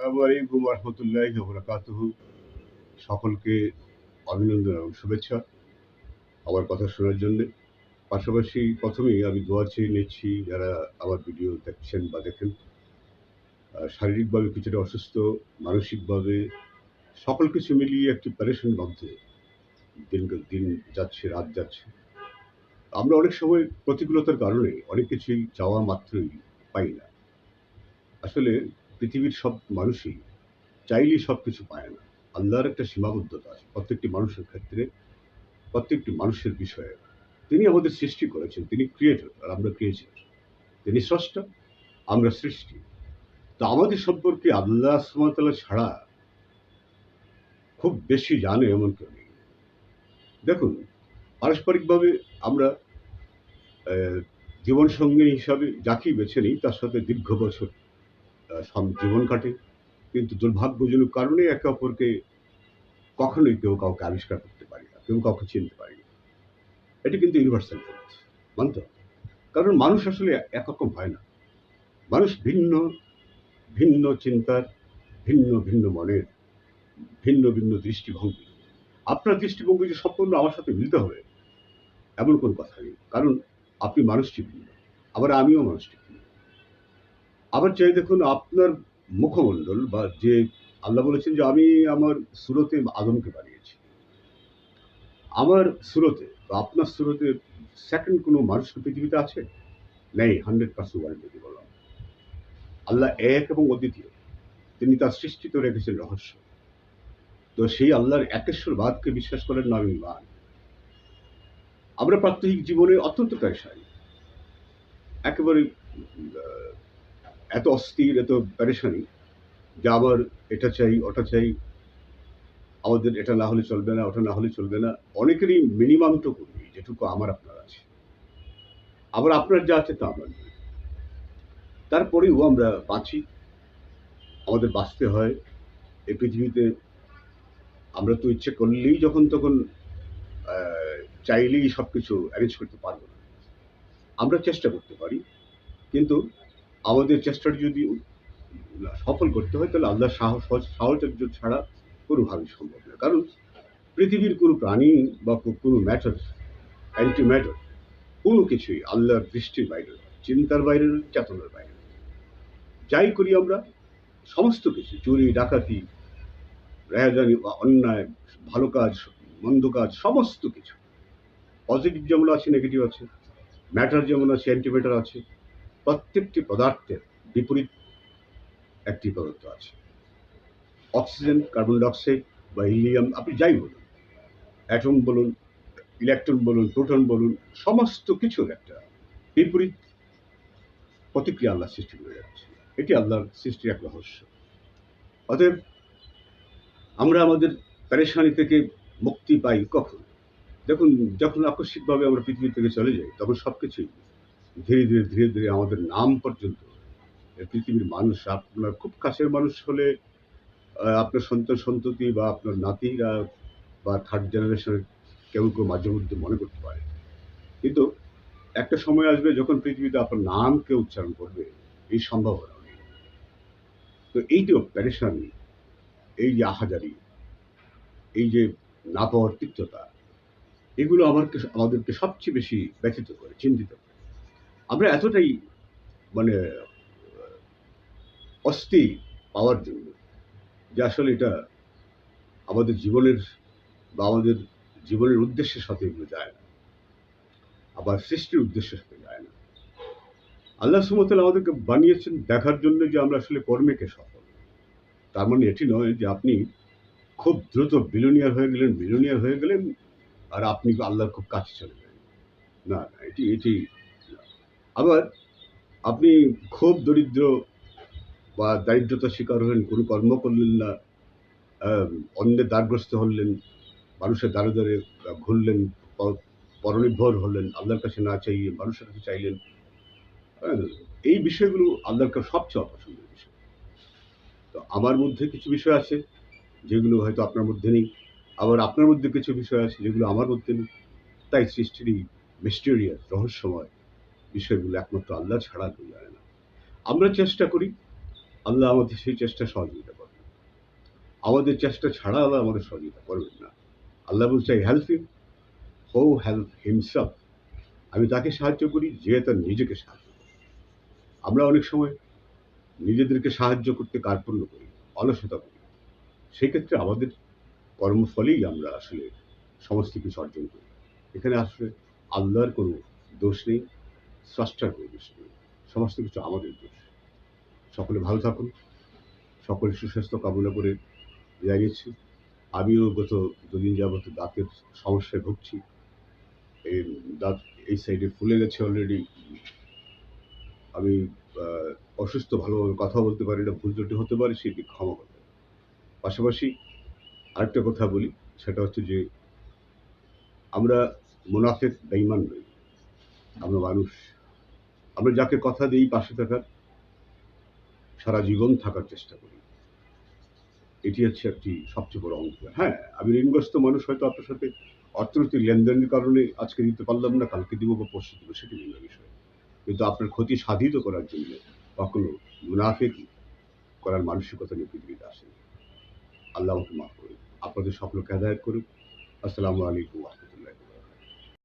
আসসালামু রহমতুল্লাহ বরাকাতুহু সকলকে অভিনন্দন এবং শুভেচ্ছা আমার কথা শোনার জন্যে। পাশাপাশি প্রথমেই আমি দোয়া চেয়ে নিচ্ছি, যারা আমার ভিডিও দেখছেন বা দেখেন শারীরিকভাবে কিছুটা অসুস্থ, মানসিকভাবে সকল কিছু মিলিয়ে একটি প্যারেশন মধ্যে দিন দিন যাচ্ছে, রাত যাচ্ছে। আমরা অনেক সময় প্রতিকূলতার কারণে অনেক কিছুই চাওয়া মাত্রই পাই না। আসলে পৃথিবীর সব মানুষই চাইলেই সব কিছু পায় না। আল্লাহর একটা সীমাবদ্ধতা আছে প্রত্যেকটি মানুষের ক্ষেত্রে, প্রত্যেকটি মানুষের বিষয়ে। তিনি আমাদের সৃষ্টি করেছেন, তিনি ক্রিয়েটর আর আমরা ক্রিয়েচার তিনি স্রষ্টা, আমরা সৃষ্টি। তো আমাদের সম্পর্কে আল্লাহ সুমতলা ছাড়া খুব বেশি জানে এমন কেউ নেই। দেখুন, পারস্পরিকভাবে আমরা জীবনসঙ্গী হিসাবে যাকেই বেছে নিই, তার সাথে দীর্ঘ বছর জীবন কাটে। কিন্তু দুর্ভাগ্যজনক কারণে একে অপরকে কখনোই কেউ কাউকে আবিষ্কার করতে পারি না, কেউ কাউকে চিনতে পারি না। এটি কিন্তু ইউনিভার্সাল ট্রুথ মানতে কারণ মানুষ আসলে একরকম হয় না। মানুষ ভিন্ন ভিন্ন চিন্তার, ভিন্ন ভিন্ন মনের, ভিন্ন ভিন্ন দৃষ্টিভঙ্গি। আপনার দৃষ্টিভঙ্গি যে সম্পূর্ণ আমার সাথে মিলতে হবে, এমন কোনো কথা নেই। কারণ আপনি মানুষটি ভিন্ন, আবার আমিও মানুষটি আবার চাই দেখুন, আপনার মুখমণ্ডল বা যে আল্লাহ বলেছেন যে, আমি আমার সুরতে আদমকে বানিয়েছি। আমার সুরতে বা আপনার সুরতে সেকেন্ড কোনো মানুষ পৃথিবীতে আছে? নেই হান্ড্রেড পার্সেন্ট ওয়ারেন্টি বললাম। আল্লাহ এক এবং অদ্বিতীয়। তিনি তার সৃষ্টিতে রেখেছেন রহস্য। তো সেই আল্লাহর একেশ্বরবাদকে বিশ্বাস করেন না আমি মান আমরা প্রাত্যহিক জীবনে অত্যন্ত পেরেশানি একেবারে এত অস্থির, এত পেরেশানি যে আবার এটা চাই, ওটা চাই, আমাদের এটা না হলে চলবে না, ওটা না হলে চলবে না। অনেকেরই মিনিমামটুকু নেই, যেটুকু আমার আপনার আছে। আবার আপনার যা আছে তা আমার নেই। তারপরেও আমরা বাঁচি, আমাদের বাঁচতে হয়। এই পৃথিবীতে আমরা তো ইচ্ছে করলেই যখন তখন চাইলেই সব কিছু অ্যারেঞ্জ করতে পারব না। আমরা চেষ্টা করতে পারি, কিন্তু আমাদের চেষ্টাটা যদি সফল করতে হয়, তাহলে আল্লাহ সাহস সাহচর্য ছাড়া কোনোভাবেই সম্ভব না। কারণ পৃথিবীর কোনো প্রাণী বা কোনো ম্যাটার অ্যান্টি ম্যাটার কোনো কিছুই আল্লাহর দৃষ্টির বাইরে চিন্তার বাইরে চেতনার বাইরে যাই করি আমরা, সমস্ত কিছু, চুরি, ডাকাতি, রেহাজানি বা অন্যায়, ভালো কাজ, মন্দ কাজ, সমস্ত কিছু পজিটিভ যেমন আছে নেগেটিভ আছে ম্যাটার যেমন আছে অ্যান্টিম্যাটার আছে প্রত্যেকটি পদার্থের বিপরীত একটি পদার্থ আছে। অক্সিজেন, কার্বন ডাইঅক্সাইড বা হিলিয়াম, আপনি যাই বলুন, অ্যাটম বলুন, ইলেকট্রন বলুন, প্রোটন বলুন, সমস্ত কিছুর একটা বিপরীত প্রতিক্রিয়া আল্লাহ সৃষ্টি করে যাচ্ছে। এটি আল্লাহর সৃষ্টির এক রহস্য। অতএব আমরা আমাদের প্যারেশানি থেকে মুক্তি পাই কখন? দেখুন, যখন আকস্মিকভাবে আমরা পৃথিবী থেকে চলে যাই, তখন সব কিছুই ধীরে ধীরে ধীরে ধীরে আমাদের নাম পর্যন্ত। পৃথিবীর মানুষ, আপনার খুব কাছের মানুষ হলে আপনার সন্তান, সন্ততি বা আপনার নাতিরা বা থার্ড জেনারেশনের কেউ কেউ মাঝে মধ্যে মনে করতে পারে। কিন্তু একটা সময় আসবে যখন পৃথিবীতে আপনার নাম কেউ উচ্চারণ করবে। এই সম্ভাবনা নেই। তো এই যে প্যারেশানি, এই যে আহাজারি, এই যে না পাওয়ার তিক্ততা, এগুলো আমাকে আমাদেরকে সবচেয়ে বেশি ব্যথিত করে, চিন্তিত করে। আমরা এতটাই মানে আহ, অস্থির পাওয়ার জন্য যে আসলে এটা আমাদের জীবনের বা আমাদের জীবনের উদ্দেশ্যের সাথে এগুলো যায় না। আবার সৃষ্টির উদ্দেশ্যের সাথে যায় না। আল্লাহ সুমতাল আমাদেরকে বানিয়েছেন দেখার জন্য যে আমরা আসলে কর্মেকে সফল। তার মানে এটি নয় যে আপনি খুব দ্রুত বিলোনিয়ার হয়ে গেলেন বিলোনিয়ার হয়ে গেলেন আর আপনি আল্লাহর খুব কাছে চলে গেলেন। না এটি এটি। আবার আপনি খুব দরিদ্র বা দারিদ্রতার শিকার হলেন, কোনো কর্ম করলেন না অন্যের দ্বারগ্রস্ত হলেন, মানুষের দ্বারে দ্বারে ঘুরলেন পরনির্ভর হলেন, আল্লাহর কাছে না চাইয়ে মানুষের কাছে চাইলেন এই বিষয়গুলো আল্লাহর কাছে সবচেয়ে অপছন্দের বিষয়। তো আমার মধ্যে কিছু বিষয় আছে, যেগুলো হয়তো আপনার মধ্যে নেই, আবার আপনার মধ্যে কিছু বিষয় আছে, যেগুলো আমার মধ্যে নেই। তাই সৃষ্টির মিস্টেরিয়াস রহস্যময় বিষয়গুলো একমাত্র আল্লাহ ছাড়া কেউ জানে না। আমরা চেষ্টা করি, আল্লাহ আমাদের সেই চেষ্টা সহযোগিতা করবেন আমাদের চেষ্টা ছাড়া আল্লাহ আমাদের সহযোগিতা করবেন না। আল্লাহ বলছে হেল্প হিম হো হেল্প হিমসেলফ আমি তাকে সাহায্য করি, যে তার নিজেকে সাহায্য করে। আমরা অনেক সময় নিজেদেরকে সাহায্য করতে কার্পণ্য করি, অলসতা করি। সেক্ষেত্রে আমাদের কর্মফলেই আমরা আসলে সমস্ত কিছু অর্জন করি। এখানে আসলে আল্লাহর কোনো দোষ নেই। স্রষ্টার দোষ সমস্ত কিছু আমাদের দোষ। সকলে ভালো থাকুন। সকলে সুস্বাস্থ্য কামনা করে বিদায় নিচ্ছি আমিও গত দুদিন যাবত দাঁতের সমস্যায় ভুগছি। এই দাঁত এই সাইডে ফুলে গেছে অলরেডি আমি অসুস্থ ভালোভাবে কথা বলতে পারি না, ভুল ত্রুটি হতে পারে, সেটি ক্ষমা করবে পাশাপাশি আরেকটা কথা বলি, সেটা হচ্ছে যে আমরা মুনাফেক বেইমান নই। আমরা মানুষ। আমরা যাকে কথা দিই পাশে থাকার, সারা জীবন থাকার চেষ্টা করি। এটি হচ্ছে একটি সবচেয়ে বড় অঙ্ক হ্যাঁ আমি ঋণগ্রস্ত মানুষ, হয়তো আপনার সাথে অর্থনৈতিক লেনদেনের কারণে আজকে দিতে পারলাম না, কালকে দিব বা পরশু দিব, সেটি ভিন্ন বিষয়। কিন্তু আপনার ক্ষতি সাধিত করার জন্য কখনো মুনাফেক করার মানসিকতা নিয়ে পৃথিবীতে আসেন। আল্লাহ মাফ করুন। আপনাদের সকলকে হেদায়ত করুন। আসসালামু আলাইকুম